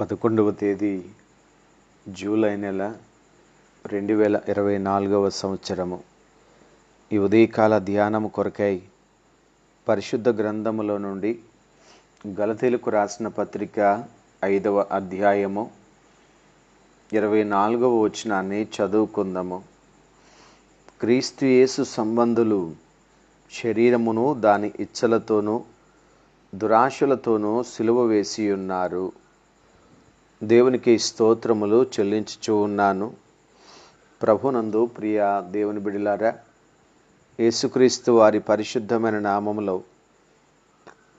పదకొండవ తేదీ జూలై నెల రెండు వేల ఇరవై నాలుగవ సంవత్సరము. ఈ ఉదయకాల ధ్యానము కొరకై పరిశుద్ధ గ్రంథములో నుండి గలతీలకు రాసిన పత్రిక ఐదవ అధ్యాయము ఇరవై నాలుగవ వచనాన్ని చదువుకుందాము. క్రీస్తు యేసు సంబంధులు శరీరమును దాని ఇచ్చలతోనూ దురాశలతోనూ సిలువ వేసి ఉన్నారు. దేవునికి స్తోత్రములు చెల్లించుచూ ఉన్నాను. ప్రభునందు ప్రియ దేవుని బిడిలారా యేసుక్రీస్తు వారి పరిశుద్ధమైన నామములో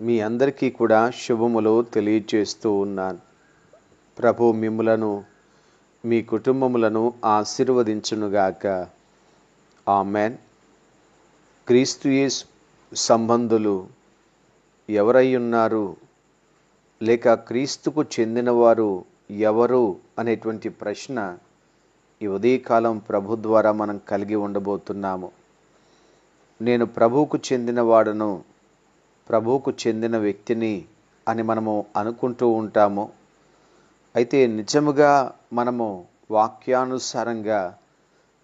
మీ అందరికీ కూడా శుభములు తెలియచేస్తూ ఉన్నాను. ప్రభు మిమ్ములను మీ కుటుంబములను ఆశీర్వదించునుగాక. ఆమెన్. క్రీస్తు యేసు సంబంధులు ఎవరై ఉన్నారు? లేక క్రీస్తుకు చెందినవారు ఎవరు అనేటువంటి ప్రశ్న ఈ ఉదయకాలం ప్రభు ద్వారా మనం కలిగి ఉండబోతున్నాము. నేను ప్రభువుకు చెందినవాడను ప్రభువుకు చెందిన వ్యక్తిని అని మనము అనుకుంటూ ఉంటాము. అయితే నిజముగా మనము వాక్యానుసారంగా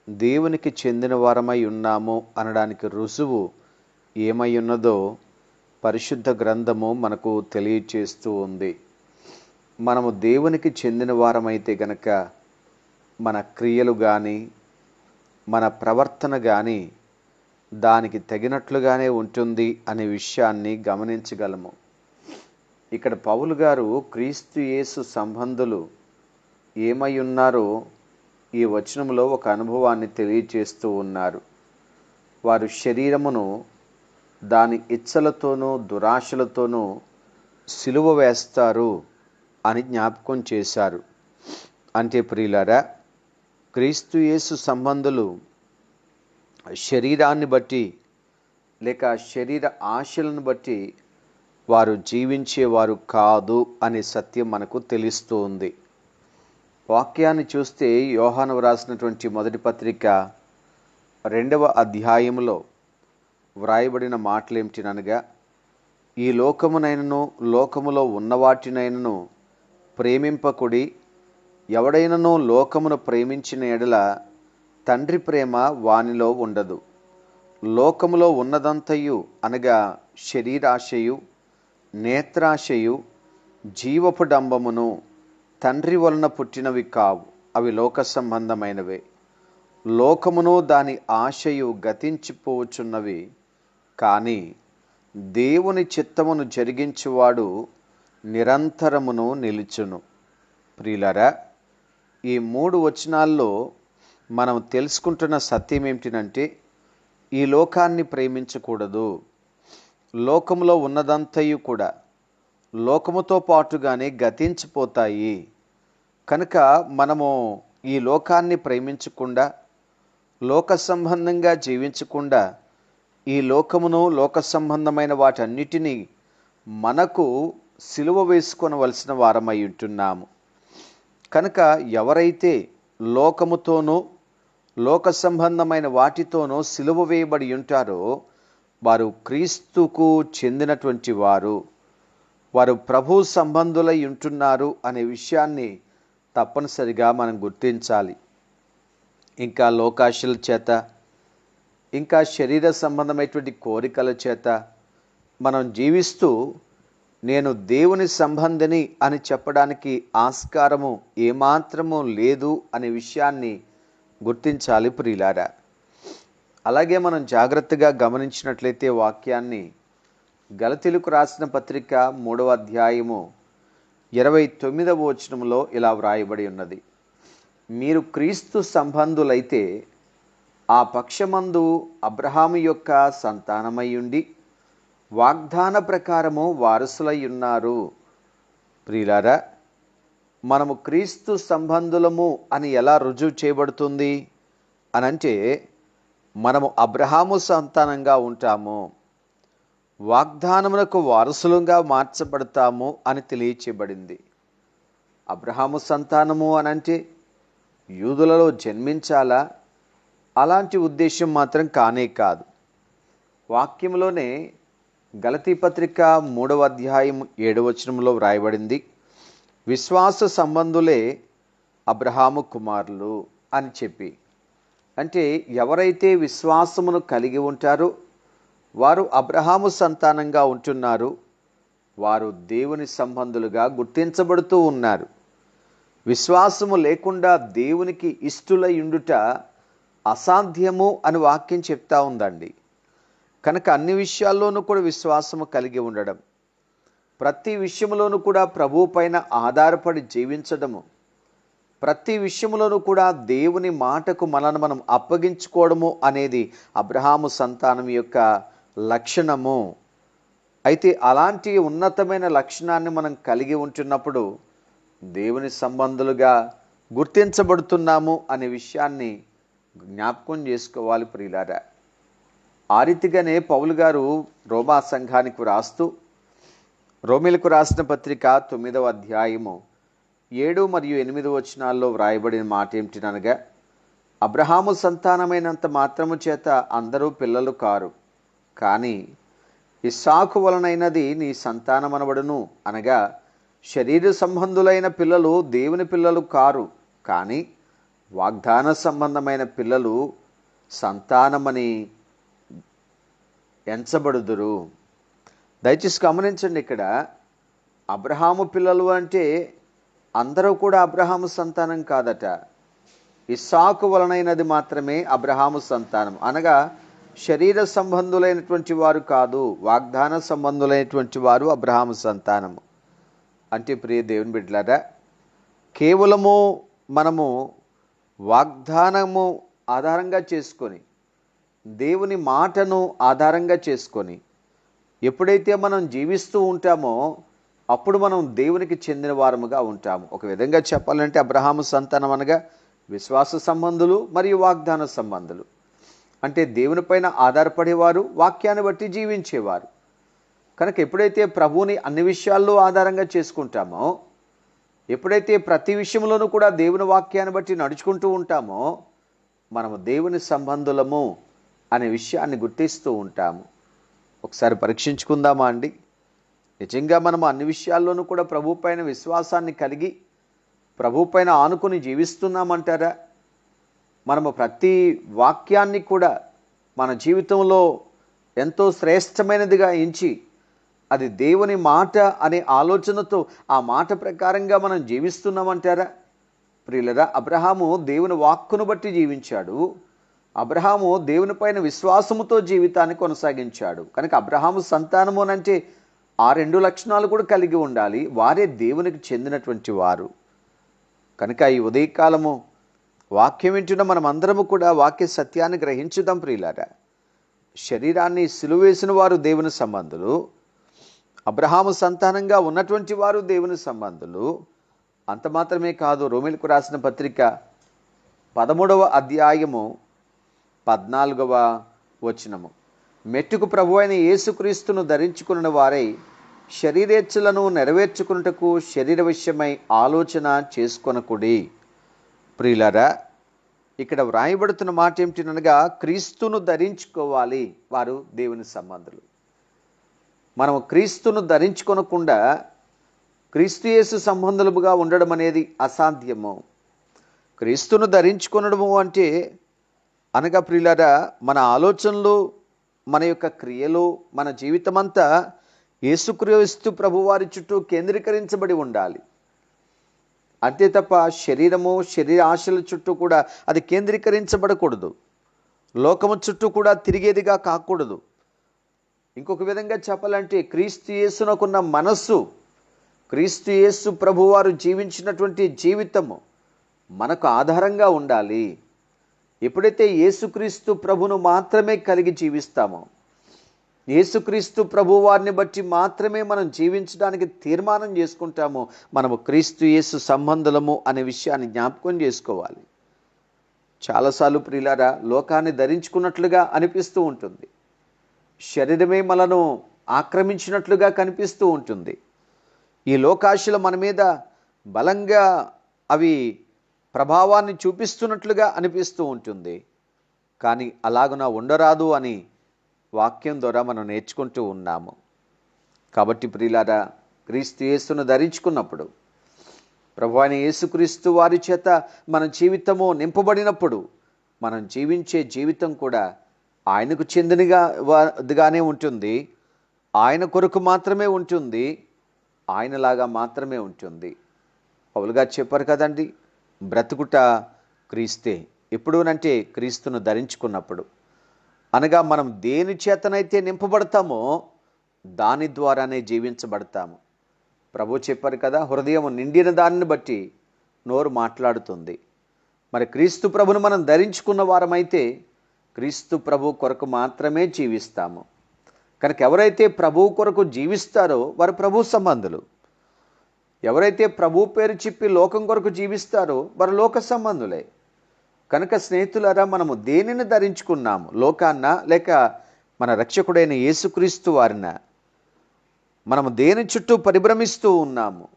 దేవునికి చెందిన వారమై ఉన్నాము అనడానికి రుజువు ఏమై ఉన్నదో పరిశుద్ధ గ్రంథము మనకు తెలియచేస్తూ ఉంది. మనము దేవునికి చెందిన వారమైతే గనక మన క్రియలు కానీ మన ప్రవర్తన కానీ దానికి తగినట్లుగానే ఉంటుంది అనే విషయాన్ని గమనించగలము. ఇక్కడ పౌలు గారు క్రీస్తు యేసు సంబంధులు ఏమై ఉన్నారో ఈ వచనంలో ఒక అనుభవాన్ని తెలియచేస్తూ ఉన్నారు. వారు శరీరమును దాని ఇచ్చలతోనూ దురాశలతోనూ సిలువ వేస్తారు అని జ్ఞాపకం చేశారు. అంటే ప్రియులారా క్రీస్తు యేసు సంబంధులు శరీరాన్ని బట్టి లేక శరీర ఆశలను బట్టి వారు జీవించేవారు కాదు అనే సత్యం మనకు తెలుస్తూ ఉంది. వాక్యాన్ని చూస్తే యోహాను వ్రాసినటువంటి మొదటి పత్రిక రెండవ అధ్యాయంలో వ్రాయబడిన మాటలేమిటినగా ఈ లోకమునైనను లోకములో ఉన్నవాటినైనను ప్రేమింపకుడి ఎవడైనను లోకమును ప్రేమించిన ఎడల తండ్రి ప్రేమ వానిలో ఉండదు. లోకములో ఉన్నదంతయు అనగా శరీరాశయు నేత్రాశయు జీవపు డంబమును తండ్రి వలన పుట్టినవి కావు. అవి లోక సంబంధమైనవే. లోకమును దాని ఆశయు గతించిపోవచ్చున్నవి కానీ దేవుని చిత్తమును జరిగించువాడు నిరంతరమును నిలుచును. ప్రియులరా ఈ మూడు వచనాల్లో మనం తెలుసుకుంటున్న సత్యం ఏమిటినంటే ఈ లోకాన్ని ప్రేమించకూడదు. లోకములో ఉన్నదంతయు కూడా లోకముతో పాటుగానే గతించిపోతాయి. కనుక మనము ఈ లోకాన్ని ప్రేమించకుండా లోక సంబంధంగా జీవించకుండా ఈ లోకమును లోక సంబంధమైన వాటన్నిటినీ మనకు సిలువ వేసుకొనవలసిన వారమై ఉంటున్నాము. కనుక ఎవరైతే లోకముతోనూ లోక సంబంధమైన వాటితోనూ సిలువ వేయబడి ఉంటారో వారు క్రీస్తుకు చెందినటువంటి వారు వారు ప్రభు సంబంధులై ఉంటున్నారు అనే విషయాన్ని తప్పనిసరిగా మనం గుర్తించాలి. ఇంకా లోకాశల చేత ఇంకా శరీర సంబంధమైనటువంటి కోరికల చేత మనం జీవిస్తూ నేను దేవుని సంబంధిని అని చెప్పడానికి ఆస్కారము ఏమాత్రము లేదు అనే విషయాన్ని గుర్తించాలి ప్రియులారా. అలాగే మనం జాగ్రత్తగా గమనించినట్లయితే వాక్యాన్ని గలతీలకు రాసిన పత్రిక మూడవ అధ్యాయము ఇరవై తొమ్మిదవ వచనంలో ఇలా వ్రాయబడి ఉన్నది. మీరు క్రీస్తు సంబంధులైతే ఆ పక్షమందు అబ్రహాము యొక్క సంతానమై ఉండి వాగ్దాన ప్రకారము వారసులై ఉన్నారు ప్రియులారా మనము క్రీస్తు సంబంధులము అని ఎలా రుజువు చేయబడుతుంది? అనంటే మనము అబ్రహాము సంతానంగా ఉంటాము వాగ్దానములకు వారసులుగా మార్చబడతాము అని తెలియచేయబడింది. అబ్రహాము సంతానము అనంటే యూదులలో జన్మించాలా? అలాంటి ఉద్దేశం మాత్రం కానే కాదు. వాక్యంలోనే గలతీ పత్రిక మూడవ అధ్యాయం ఏడవచనంలో వ్రాయబడింది విశ్వాస సంబంధులే అబ్రహాము కుమారులు అని చెప్పి. అంటే ఎవరైతే విశ్వాసమును కలిగి ఉంటారో వారు అబ్రహాము సంతానంగా ఉంటున్నారు వారు దేవుని సంబంధులుగా గుర్తించబడుతూ ఉన్నారు. విశ్వాసము లేకుండా దేవునికి ఇష్టులయుండుట అసాధ్యము అని వాక్యం చెప్తా ఉందండి. కనుక అన్ని విషయాల్లోనూ కూడా విశ్వాసము కలిగి ఉండడం ప్రతి విషయంలోనూ కూడా ప్రభు పైన ఆధారపడి జీవించడము ప్రతి విషయంలోనూ కూడా దేవుని మాటకు మనను మనం అప్పగించుకోవడము అనేది అబ్రహాము సంతానం యొక్క లక్షణము. అయితే అలాంటి ఉన్నతమైన లక్షణాన్ని మనం కలిగి ఉంటున్నప్పుడు దేవుని సంబంధులుగా గుర్తించబడుతున్నాము అనే విషయాన్ని జ్ఞాపకం చేసుకోవాలి ప్రియులారా. ఆ రీతిగానే పౌలు గారు రోమా సంఘానికి రాస్తూ రోమిలకు రాసిన పత్రిక తొమ్మిదవ అధ్యాయము ఏడు మరియు ఎనిమిది వచనాల్లో వ్రాయబడిన మాట ఏమిటినగా అబ్రహాము సంతానమైనంత మాత్రము చేత అందరూ పిల్లలు కారు కానీ ఇస్సాకు వలనైనది నీ సంతానమనబడును అనగా శరీర సంబంధులైన పిల్లలు దేవుని పిల్లలు కారు కానీ వాగ్దాన సంబంధమైన పిల్లలు సంతానమని ఎంచబడుదురు. దయచేసి గమనించండి ఇక్కడ అబ్రహాము పిల్లలు అంటే అందరూ కూడా అబ్రహాము సంతానం కాదట. ఇస్సాకు వలనైనది మాత్రమే అబ్రహాము సంతానం. అనగా శరీర సంబంధులైనటువంటి వారు కాదు వాగ్దాన సంబంధులైనటువంటి వారు అబ్రహాము సంతానము. అంటే ప్రియ దేవుని బిడ్డలారా కేవలము మనము వాగ్దానము ఆధారంగా చేసుకొని దేవుని మాటను ఆధారంగా చేసుకొని ఎప్పుడైతే మనం జీవిస్తూ ఉంటామో అప్పుడు మనం దేవునికి చెందిన వారముగా ఉంటాము. ఒక విధంగా చెప్పాలంటే అబ్రహాము సంతానం అనగా విశ్వాస సంబంధులు మరియు వాగ్దాన సంబంధులు. అంటే దేవునిపైన ఆధారపడేవారు వాక్యాన్ని బట్టి జీవించేవారు. కనుక ఎప్పుడైతే ప్రభువుని అన్ని విషయాల్లో ఆధారంగా చేసుకుంటామో ఎప్పుడైతే ప్రతి విషయంలోనూ కూడా దేవుని వాక్యాన్ని బట్టి నడుచుకుంటూ ఉంటామో మనము దేవుని సంబంధులము అనే విషయాన్ని గుర్తిస్తూ ఉంటాము. ఒకసారి పరీక్షించుకుందామా అండి? నిజంగా మనము అన్ని విషయాల్లోనూ కూడా ప్రభు పైన విశ్వాసాన్ని కలిగి ప్రభు పైన ఆనుకుని జీవిస్తున్నామంటారా? మనము ప్రతి వాక్యాన్ని కూడా మన జీవితంలో ఎంతో శ్రేష్టమైనదిగా ఎంచి అది దేవుని మాట అనే ఆలోచనతో ఆ మాట ప్రకారంగా మనం జీవిస్తున్నామంటారా? ప్రియులరా అబ్రహాము దేవుని వాక్కును బట్టి జీవించాడు. అబ్రహాము దేవుని పైన విశ్వాసముతో జీవితాన్ని కొనసాగించాడు. కనుక అబ్రహాము సంతానము అంటే ఆ రెండు లక్షణాలు కూడా కలిగి ఉండాలి. వారే దేవునికి చెందినటువంటి వారు. కనుక ఈ ఉదయకాలము వాక్యం వింటున్న మనం అందరము కూడా వాక్య సత్యాన్ని గ్రహించుదాం ప్రియులారా. శరీరాన్ని సిలువేసిన వారు దేవుని సంబంధులు. అబ్రహాము సంతానంగా ఉన్నటువంటి వారు దేవుని సంబంధులు. అంత మాత్రమే కాదు రోమిలకు రాసిన పత్రిక పదమూడవ అధ్యాయము పద్నాలుగవ వచనము. మెట్టుకు ప్రభు అయిన యేసుక్రీస్తును ధరించుకున్న వారై శరీరేచ్ఛలను నెరవేర్చుకున్నటకు శరీర విషయమై ఆలోచన చేసుకొనకుడి. ప్రియులరా ఇక్కడ వ్రాయబడుతున్న మాట ఏమిటనగా క్రీస్తును ధరించుకోవాలి వారు దేవుని సంబంధులు. మనం క్రీస్తును ధరించుకొనకుండా క్రీస్తుయేసు సంబంధులుగా ఉండడం అనేది అసాధ్యము. క్రీస్తును ధరించుకొనడము అంటే అనగా ప్రియులారా మన ఆలోచనలు మన యొక్క క్రియలు మన జీవితమంతా యేసుక్రీస్తు ప్రభువారి చుట్టూ కేంద్రీకరించబడి ఉండాలి. అంతే తప్ప శరీరము శరీర ఆశల చుట్టూ కూడా అది కేంద్రీకరించబడకూడదు. లోకము చుట్టూ కూడా తిరిగేదిగా కాకూడదు. ఇంకొక విధంగా చెప్పాలంటే క్రీస్తు యేసునకున్న మనస్సు క్రీస్తు యేసు ప్రభువారు జీవించినటువంటి జీవితము మనకు ఆధారంగా ఉండాలి. ఎప్పుడైతే యేసుక్రీస్తు ప్రభును మాత్రమే కలిగి జీవిస్తామో యేసుక్రీస్తు ప్రభు వారిని బట్టి మాత్రమే మనం జీవించడానికి తీర్మానం చేసుకుంటాము మనము క్రీస్తు యేసు సంబంధులము అనే విషయాన్ని జ్ఞాపకం చేసుకోవాలి. చాలాసార్లు ప్రియులారా లోకాన్ని ధరించుకున్నట్లుగా అనిపిస్తూ ఉంటుంది. శరీరమే మనను ఆక్రమించినట్లుగా కనిపిస్తూ ఉంటుంది. ఈ లోకాశలు మన మీద బలంగా అవి ప్రభావాన్ని చూపిస్తున్నట్లుగా అనిపిస్తూ ఉంటుంది. కానీ అలాగున ఉండరాదు అని వాక్యం ద్వారా మనం నేర్చుకుంటూ ఉన్నాము. కాబట్టి ప్రియులారా క్రీస్తు యేసును ధరించుకున్నప్పుడు ప్రభు అయిన యేసుక్రీస్తు వారి చేత మన జీవితము నింపబడినప్పుడు మనం జీవించే జీవితం కూడా ఆయనకు చెందినగా ఉంటుంది. ఆయన కొరకు మాత్రమే ఉంటుంది. ఆయనలాగా మాత్రమే ఉంటుంది. పౌలుగా చెప్పారు కదండి బ్రతుకుట క్రీస్తే. ఎప్పుడునంటే క్రీస్తును ధరించుకున్నప్పుడు. అనగా మనం దేని చేతనైతే నింపబడతామో దాని ద్వారానే జీవించబడతాము. ప్రభు చెప్పారు కదా హృదయం నిండిన దానిని బట్టి నోరు మాట్లాడుతుంది. మరి క్రీస్తు ప్రభును మనం ధరించుకున్న వారమైతే క్రీస్తు ప్రభు కొరకు మాత్రమే జీవిస్తాము. కనుక ఎవరైతే ప్రభు కొరకు జీవిస్తారో వారు ప్రభు సంబంధులు. ఎవరైతే ప్రభు పేరు చెప్పి లోకం కొరకు జీవిస్తారో వారు లోక సంబంధులే. కనుక స్నేహితులారా మనము దేనిని ధరించుకున్నాము? లోకాన్న లేక మన రక్షకుడైన యేసుక్రీస్తు వారిన? మనము దేని చుట్టూ పరిభ్రమిస్తూ ఉన్నాము?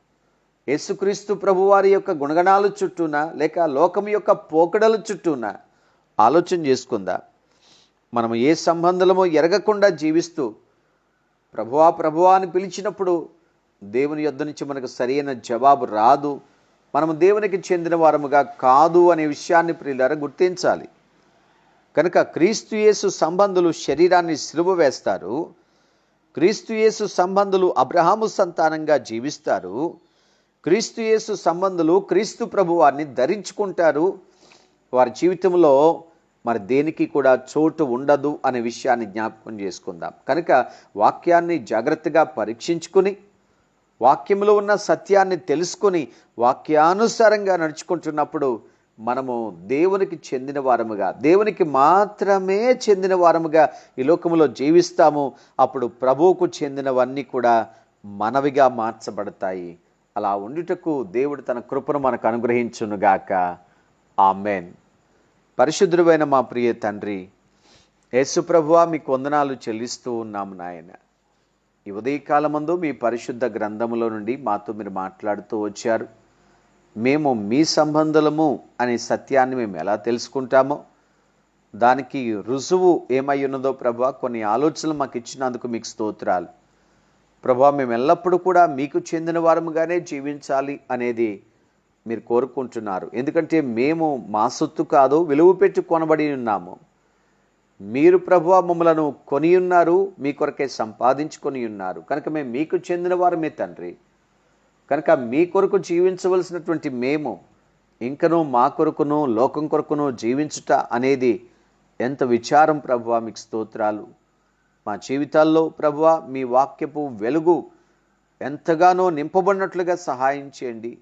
యేసుక్రీస్తు ప్రభువారి యొక్క గుణగణాల చుట్టూనా? లేక లోకం యొక్క పోకడల చుట్టూనా? ఆలోచన చేసుకుందా? మనం ఏ సంబంధమో ఎరగకుండా జీవిస్తూ ప్రభువా ప్రభువా అని పిలిచినప్పుడు దేవుని యొద్ద నుంచి మనకు సరైన జవాబు రాదు. మనము దేవునికి చెందిన వారముగా కాదు అనే విషయాన్ని ప్రియులారా గుర్తించాలి. కనుక క్రీస్తుయేసు సంబంధులు శరీరాన్ని సిలువ వేస్తారు. క్రీస్తుయేసు సంబంధులు అబ్రహాము సంతానంగా జీవిస్తారు. క్రీస్తుయేసు సంబంధులు క్రీస్తు ప్రభువాన్ని ధరించుకుంటారు. వారి జీవితంలో మరి దేనికి కూడా చోటు ఉండదు అనే విషయాన్ని జ్ఞాపకం చేసుకుందాం. కనుక వాక్యాన్ని జాగ్రత్తగా పరీక్షించుకుని వాక్యంలో ఉన్న సత్యాన్ని తెలుసుకుని వాక్యానుసారంగా నడుచుకుంటున్నప్పుడు మనము దేవునికి చెందిన వారముగా దేవునికి మాత్రమే చెందిన వారముగా ఈ లోకంలో జీవిస్తాము. అప్పుడు ప్రభువుకు చెందినవన్నీ కూడా మనవిగా మార్చబడతాయి. అలా ఉండుటకు దేవుడు తన కృపను మనకు అనుగ్రహించునుగాక. ఆమెన్. పరిశుద్ధుడైన మా ప్రియ తండ్రి యేసుప్రభువ మీకు వందనాలు చెల్లిస్తూ ఉన్నాము నాయన. ఈ ఉదయకాలమందు మీ పరిశుద్ధ గ్రంథములో నుండి మాతో మీరు మాట్లాడుతూ వచ్చారు. మేము మీ సంబంధులము అనే సత్యాన్ని మేము ఎలా తెలుసుకుంటామో దానికి రుజువు ఏమై ఉన్నదో ప్రభా కొన్ని ఆలోచనలు మాకు ఇచ్చినందుకు మీకు స్తోత్రాలు. ప్రభా మేము ఎల్లప్పుడూ కూడా మీకు చెందిన వారముగానే జీవించాలి అనేది మీరు కోరుకుంటున్నారు. ఎందుకంటే మేము మా సొత్తు కాదు విలువ పెట్టి కొనబడి ఉన్నాము. మీరు ప్రభు మమ్మలను కొని ఉన్నారు మీ కొరకే సంపాదించుకొని ఉన్నారు. కనుక మేము మీకు చెందిన వారమే తండ్రి. కనుక మీ కొరకు జీవించవలసినటువంటి మేము ఇంకనూ మా కొరకును లోకం కొరకును జీవించుట అనేది ఎంత విచారం ప్రభువ మీకు స్తోత్రాలు. మా జీవితాల్లో ప్రభువ మీ వాక్యపు వెలుగు ఎంతగానో నింపబడినట్లుగా సహాయం చేయండి.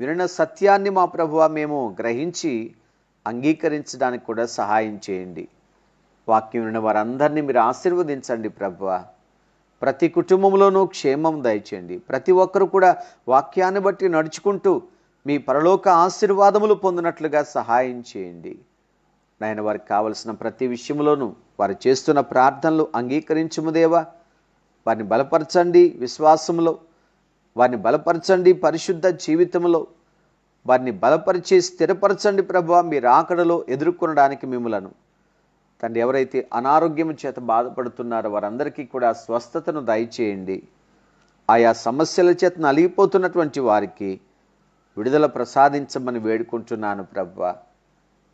వినిన సత్యాన్ని మా ప్రభువ మేము గ్రహించి అంగీకరించడానికి కూడా సహాయం చేయండి. వాక్యం విన్న వారందరినీ మీరు ఆశీర్వదించండి ప్రభువ. ప్రతి కుటుంబంలోనూ క్షేమం దయచేయండి. ప్రతి ఒక్కరు కూడా వాక్యాన్ని బట్టి నడుచుకుంటూ మీ పరలోక ఆశీర్వాదములు పొందినట్లుగా సహాయం చేయండి. నాయన వారికి కావలసిన ప్రతి విషయంలోనూ వారు చేస్తున్న ప్రార్థనలు అంగీకరించుము దేవా. వారిని బలపరచండి విశ్వాసంలో వారిని బలపరచండి పరిశుద్ధ జీవితంలో. వారిని బలపరిచి స్థిరపరచండి ప్రభా మీ ఆకడలో ఎదుర్కొనడానికి మిమ్మలను. తండ్రి ఎవరైతే అనారోగ్యం చేత బాధపడుతున్నారో వారందరికీ కూడా స్వస్థతను దయచేయండి. ఆయా సమస్యల చేత నలిగిపోతున్నటువంటి వారికి విడుదల ప్రసాదించమని వేడుకుంటున్నాను ప్రభా.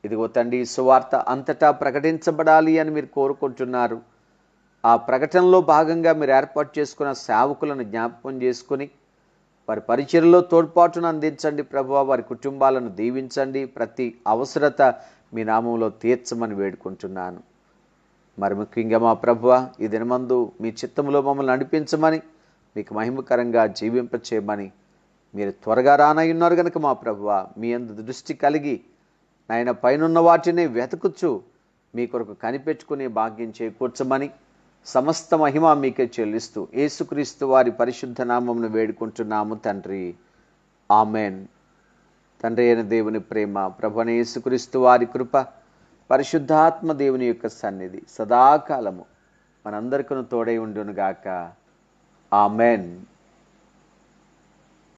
ఇదిగో తండ్రి సువార్త అంతటా ప్రకటించబడాలి అని మీరు కోరుకుంటున్నారు. ఆ ప్రకటనలో భాగంగా మీరు ఏర్పాటు చేసుకున్న సేవకులను జ్ఞాపకం చేసుకుని వారి పరిచయలో తోడ్పాటును అందించండి ప్రభు. వారి కుటుంబాలను దీవించండి. ప్రతి అవసరత మీ నామంలో తీర్చమని వేడుకుంటున్నాను. మరి ముఖ్యంగా మా ప్రభువ ఈ దినమందు మీ చిత్తంలో మమ్మల్ని నడిపించమని మీకు మహిమకరంగా జీవింపచేయమని మీరు త్వరగా రానయ్యున్నారు కనుక మా ప్రభువ మీ అందు దృష్టి కలిగి నాయన పైనున్న వాటిని వెతుకుచ్చు మీ కొరకు కనిపెట్టుకునే భాగ్యం చేకూర్చమని సమస్త మహిమ మీకే చెల్లిస్తూ ఏసుక్రీస్తు వారి పరిశుద్ధ నామంను వేడుకుంటున్నాము తండ్రి. ఆమెన్. తండ్రి అయిన దేవుని ప్రేమ ప్రభుని యేసుక్రీస్తు వారి కృప పరిశుద్ధాత్మ దేవుని యొక్క సన్నిధి సదాకాలము మనందరికను తోడై ఉండునుగాక. ఆమెన్.